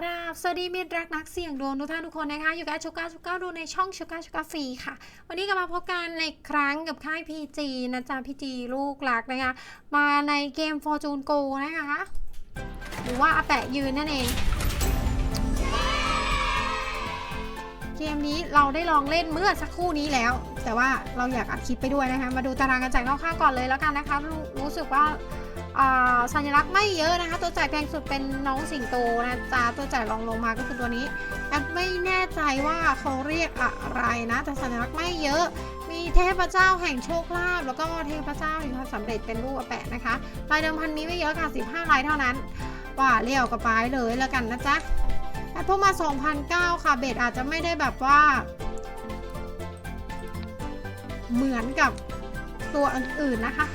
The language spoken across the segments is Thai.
กราบสวัสดีมิตรรักนักเสี่ยงดวงทุกท่านทุกคนนะคะอยู่กับชูก้าชูก้าดูในช่องชูก้าชูก้าฟรีค่ะ วันนี้ก็มาพบกันในครั้งกับค่าย PG นะจ๊ะ PG ลูกหลักนะคะ มาในเกม Fortune Go นะคะ หรือว่าอาแปะยืนนั่นเอง เกมนี้เราได้ลองเล่นเมื่อสักครู่นี้แล้ว แต่ว่าเราอยากอัดคลิปไปด้วยนะคะ มาดูตารางกันจากนอกข้างก่อนเลยแล้วกันนะคะรู้รู้สึกว่า สัญลักษณ์ไม่เยอะนะคะ ตัวจ่ายแพงสุดเป็นน้องสิงโตนะจ๊ะตัวจ่ายรองลงมาก็คือตัวนี้แอปไม่แน่ใจว่าเขาเรียกอะไรนะ แต่สัญลักษณ์ไม่เยอะ มีเทพเจ้าแห่งโชคลาภแล้วก็เทพเจ้าแห่งความสำเร็จเป็นรูปแปะนะคะรายเดิมพันนี้ไม่เยอะค่ะ15รายเท่านั้นว่าเลี้ยวกับปเลยแล้วกันนะจ๊ะแอปพวกมา2,009ค่ะเบสอาจจะไม่ได้แบบว่า เหมือนกับตัวอื่นๆนะคะ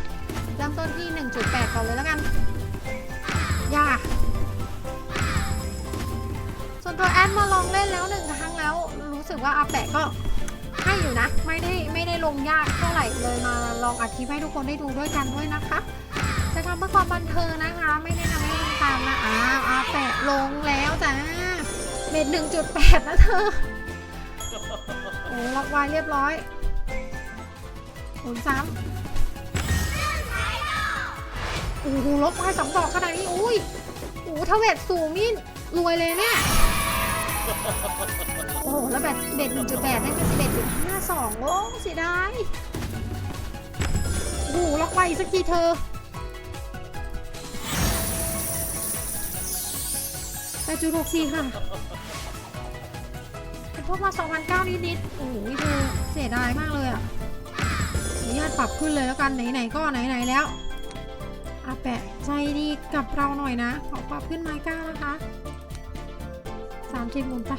เริ่มต้นที่ 1.8 ก่อนเลยแล้วกันยาส่วนตัวแอดมาลองเล่นแล้วหนึ่งครั้งแล้ว รู้สึกว่าอาแปะก็ให้อยู่นะ ไม่ได้ไม่ได้ลงยากเท่าไหร่เลยมาลองอัดคลิปให้ทุกคนได้ดูด้วยกันด้วยนะคะจะทำเพื่อความบันเทิงนะคะ ไม่ได้ทำให้ทำตามนะอ้าวอาแปะลงแล้วจ้าเบ็ด1.8นะเธอโอ้ล็อกไว้เรียบร้อยหมุนซ้ำ อ้โหลบไปสองดอกขนาดนี้อุ้ยโอ้โหถ้าเวทสูงนี่รวยเลยเนี่ยโอ้โหแล้วแบบเบ็ดหนึ่งจุดแปดได้เป็นเบ็ดจุดห้าสองโอ้เสียดายโอ้โหล็อกไว้อีกสักทีเธอแปดจุดหกสี่ค่ะเป็นพวกมาสองพันเก้านิดๆโอ้โหเธอเสียดายมากเลยอะอนุญาตปรับขึ้นเลยแล้วกันไหนๆก็ไหนๆแล้ว อาแปะใจดีกับเราหน่อยนะ ขอปรับขึ้นไม้ก้านะคะสามสิบหมุนไป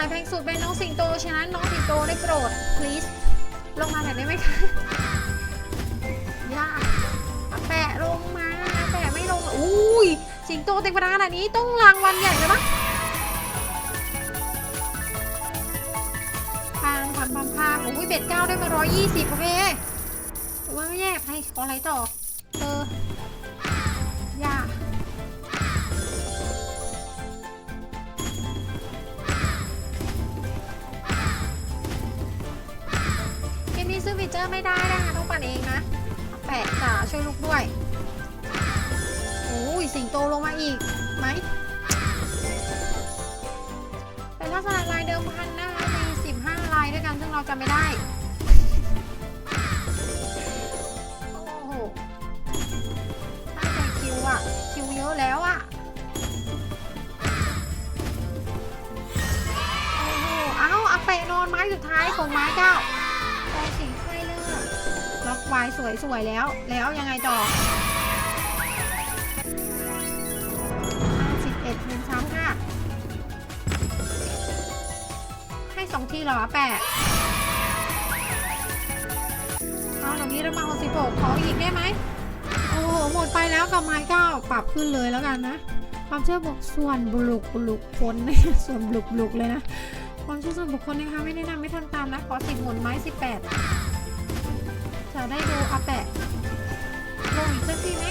ายแพงสุดเป็นน้องสิงโตฉะนั้นน้องสิงโตได้โปรด please ลงมาหน่อยได้ไหมคะยากอะแปะลงมาแปะไม่ลงอุ้ยสิงโตเต็มกราขนาดนี้ต้องรางวัลใหญ่เลยปะพางพันพันพางอุ้ยเบ็ดเก้าได้มาร้อยยี่สิบโอเคว่าไม่แย่ให้ขออะไรต่อ เจอร์ไม่ได้นะคะต้องปั่นเองนะแปะจ๋าช่วยลูกด้วยโอ้ยสิงโตลงมาอีกไหมเป็นลักษณะลายเดิมพันนะคะมี15 ลายด้วยกันซึ่งเราจำไม่ได้โอ้โหตั้งแต่คิวอะคิวเยอะแล้วอะโอ้โหอ้าอาเปะนอนไม้สุดท้ายของไม้เก้า ล็อกไว้สวยสวยแล้ว แล้วยังไงต่อสิบเอ็ดหนึ่งซ้ำค่ะ ให้สองทีเหรอแปะเอาตรงนี้เรามาหกสิบหกขออีกได้ไหมโอ้โห หมดไปแล้วกับไม้เก้าปรับขึ้นเลยแล้วกันนะ ความเชื่อบุคส่วนบุลุกบุลุกคนนส่วนบุลุกบุลุกเลยนะ ความเชื่อส่วนบุคคลนะคะไม่แนะนำไม่ทำตามนะ ขอสิบหมุนไม้สิบแปด จะได้ดูอาแปะลงอีกสักทีไหม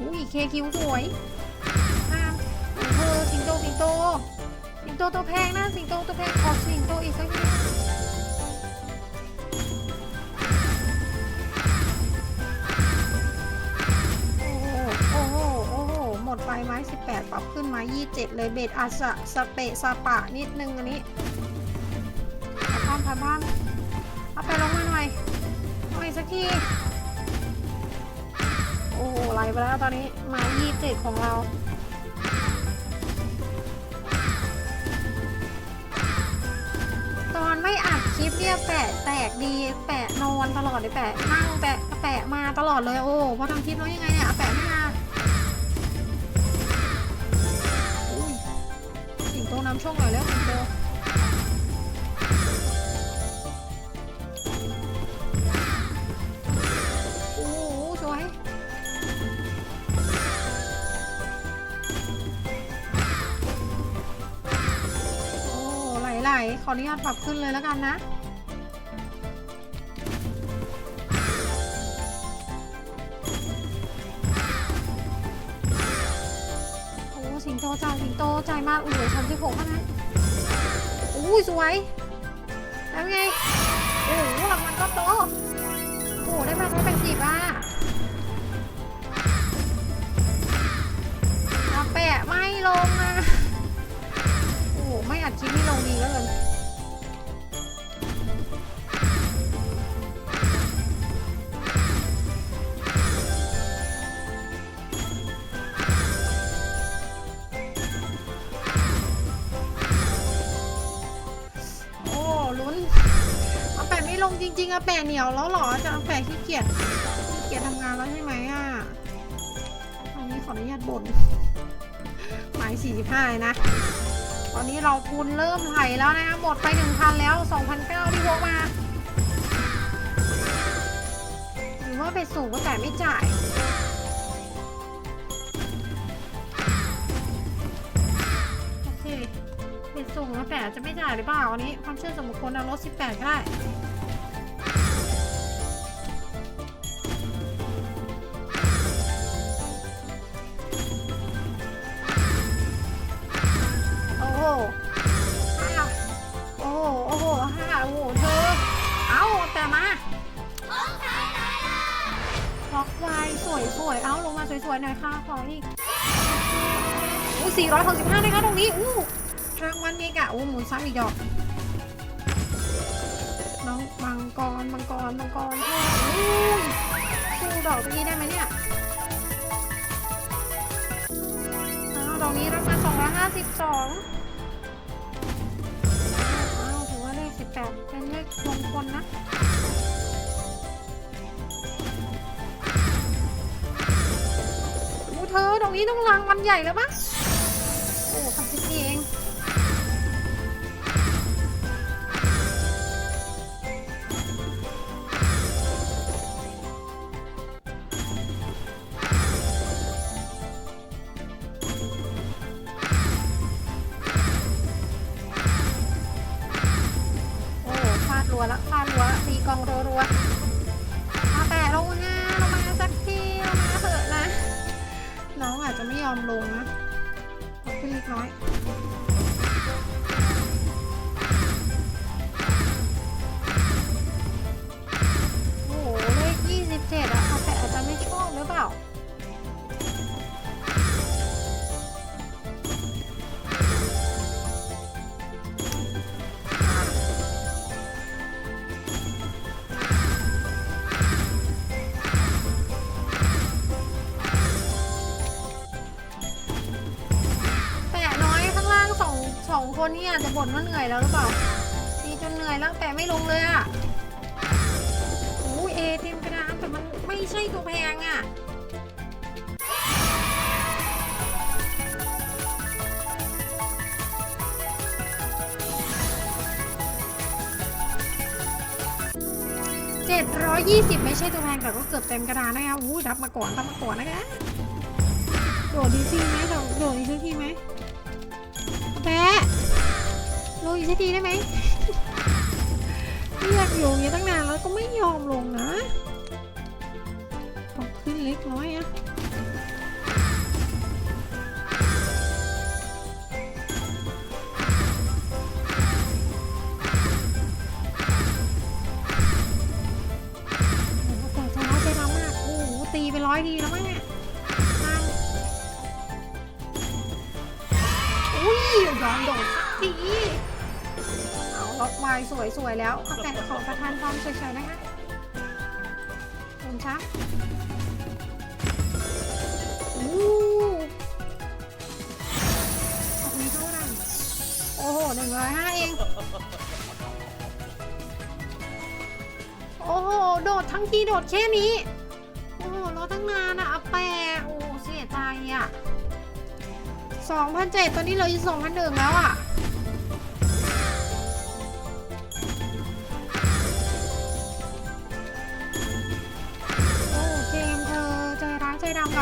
อุ้ยเคคิวสวยงามเธอสิงโตสิงโตสิงโตตัวแพงนะ สิงโตตัวแพงขอสิงโตอีกสักที 18 ปรับขึ้นม้27 เลยเบสอาสะสเปะสปะนิดนึงอันนี้พันพันพันเอาไปลงมาหน่อยหน่อยสักทีโอ้โหไหลไปแล้วตอนนี้ม้27 ของเราตออนไม่อัดคลิปเนี่ยแปะแตกดีแปะนอนตลอดเลยแปะนั่งแปะแปะมาตลอดเลยโอ้พอทำคลิปแล้วยังไงเนี่ยแปะไม่มา นำช่องหน่อยแล้วสิงโตโอ้โหสวยโอ้ไหลๆขออนุญาตปรับขึ้นเลยแล้วกันนะ สิงโตจ่ายสิงโตจ่ายมากอุ้ยชั้นสิบหกนะอุ้ยสวย แล้วไง โอ้โหรางวัลก็โตโอ้โหได้มาร้อยแปดสิบอะอาแปะไม่ลงอะโอ้ไม่อัดคลิปไม่ลงดีแล้วเลย แปะเหนียวแล้วหรอจะอาแปะขี้เกียจขี้เกียจทำงานแล้วใช่ไหมอะตอนนี้ขออนุญาตบ่นหมาย45นะ ตอนนี้เราทุนเริ่มไหลแล้วนะคะหมดไป 1,000 แล้ว2,009ที่พกมาหรือว่าไปสูงก็แต่ไม่จ่ายโอเคเบ็ดสูงแล้วแต่จะไม่จ่ายหรือเปล่าอันนี้ ความเชื่อส่วนบุคคลเอาลด18ก็ได้ วสวยสวยๆ เอาลงมาสวยๆหน่อยค่ะ ขออีกอู้สี่ร้อยหกสิบห้านะคะตรงนี้ อู้รางวัลเมกะอู้หมุนซ้ำอีกดอก น้องมังกรมังกรมังกรพ่ออู้ยสู้ดอกตรงนี้ได้ไหมเนี่ยเอาดอกนี้ราคาสองร้อยห้าสิบสอง รงนี้ต้องรังมันใหญ่แล้วปะ คนนี่อาจจะบ่นว่าเหนื่อยแล้วหรือเปล่าตีจนเหนื่อยแล้วแปะไม่ลงเลยอะโอ้ยเอเต็มกระดานแต่มันไม่ใช่ตัวแพงอะเจ็ดร้อยยี่สิบไม่ใช่ตัวแพงแต่ก็เกือบเต็มกระดานนะคะอู้ยรับมาก่อนรับมาก่อนนะคะ โดดดีซี่ไหมโดดดดอีกสักทีไหมแปะ ลงอีกสักทีได้ไหมเรียกอยู่อย่างนี้ตั้งนานแล้วก็ไม่ยอมลงนะตกขึ้นเล็กน้อยอะแต่ใจร้ายใจร้ายมากโอ้โหตีไปร้อยทีแล้วมั้งเนี่ยนั่งอุ้ยยอมโดดสั รสวายสวยๆแล้วผักแต่ของประทานฟองเฉยๆนะคะคุณชักอู้ตรงนี้เท่าไหร่โอ้โหหนึ่งร้อยห้าเอง โอ้โห โดดทั้งทีโดดแค่นี้ โอ้โหรอตั้งนานอะอแปะโอ้เสียใจอะสองพันเจ็ดตอนนี้เราอยู่สองพันหนึ่งแล้วอะ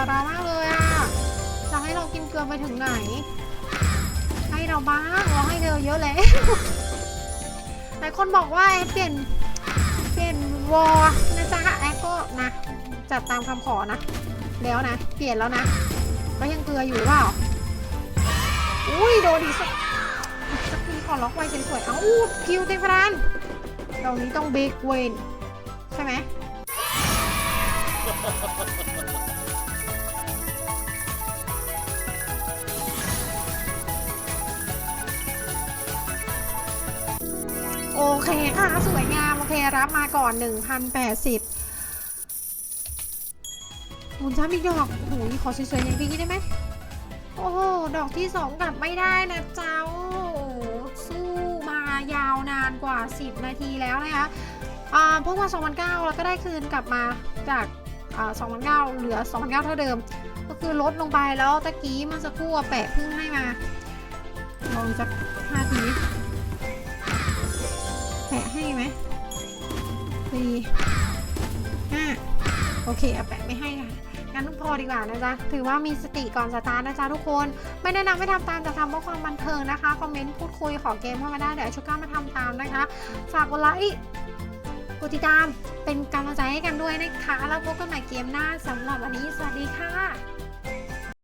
ายใจดำกับเรามากเลยอะจะให้เรากินเกลือไปถึงไหน ให้เราบ้าง เราให้เธอเยอะแล้วหลายคนบอกว่าแอดเปลี่ยน เปลี่ยนวอลนะจ๊ะแอดก็นะ จัดตามคำขอนะ แล้วนะ เปลี่ยนแล้วนะก็ยังเกลืออยู่หรือเปล่า อุ้ยโดนอีกสักสักทีขอล็อกไว้สวยๆเอ้าคิวเต็มพลันตรงนี้ต้องเบรกเวนใช่ไหม โอเคค่ะ สวยงาม โอเค รับมาก่อน 1,080หมุนซ้ำอีกดอกโอ้โหขอสวยๆอย่างนี้ได้ไหมโอ้โห ดอกที่สองกลับไม่ได้นะเจ้า สู้มายาวนานกว่า 10 นาทีแล้วนะคะอ่าพวกมา2,009แล้วก็ได้คืนกลับมาจากอ่า2,009เหลือ2,009เท่าเดิม ก็คือลดลงไปแล้วตะกี้เมื่อสักครู่แปะเพิ่งให้มา ลองสัก5ที สี่ห้าโอเคเอาแปะไม่ให้ค่ะงั้นพอดีกว่านะจ๊ะ ถือว่ามีสติก่อนสตาร์ทนะจ๊ะทุกคน ไม่แนะนำไม่ทำตามแต่ทำเพื่อความบันเทิงนะคะ คอมเมนต์พูดคุยขอเกมเข้ามาได้ เดี๋ยวชุก้ามาทำตามนะคะ ฝากกดไลค์กดติดตาม เป็นกำลังใจให้กันด้วยนะคะ แล้วพบกันใหม่เกมหน้าสำหรับวันนี้ สวัสดีค่ะ